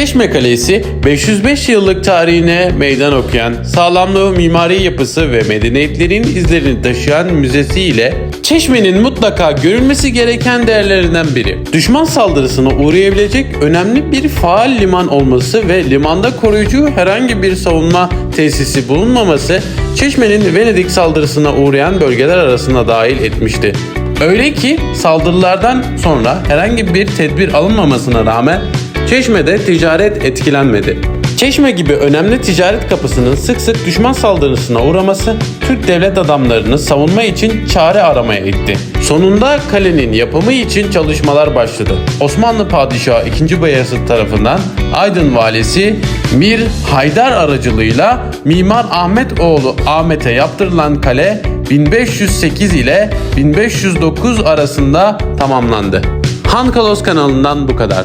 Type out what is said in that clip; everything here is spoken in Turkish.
Çeşme Kalesi 505 yıllık tarihine meydan okuyan, sağlamlığı, mimari yapısı ve medeniyetlerin izlerini taşıyan müzesi ile Çeşme'nin mutlaka görülmesi gereken değerlerinden biri. Düşman saldırısına uğrayabilecek önemli bir faal liman olması ve limanda koruyucu herhangi bir savunma tesisi bulunmaması Çeşme'nin Venedik saldırısına uğrayan bölgeler arasına dahil etmişti. Öyle ki saldırılardan sonra herhangi bir tedbir alınmamasına rağmen Çeşme'de ticaret etkilenmedi. Çeşme gibi önemli ticaret kapısının sık sık düşman saldırısına uğraması Türk devlet adamlarını savunma için çare aramaya itti. Sonunda kalenin yapımı için çalışmalar başladı. Osmanlı Padişahı 2. Bayezid tarafından Aydın valisi Mir Haydar aracılığıyla Mimar Ahmet oğlu Ahmet'e yaptırılan kale 1508 ile 1509 arasında tamamlandı. Han Kalos kanalından bu kadar.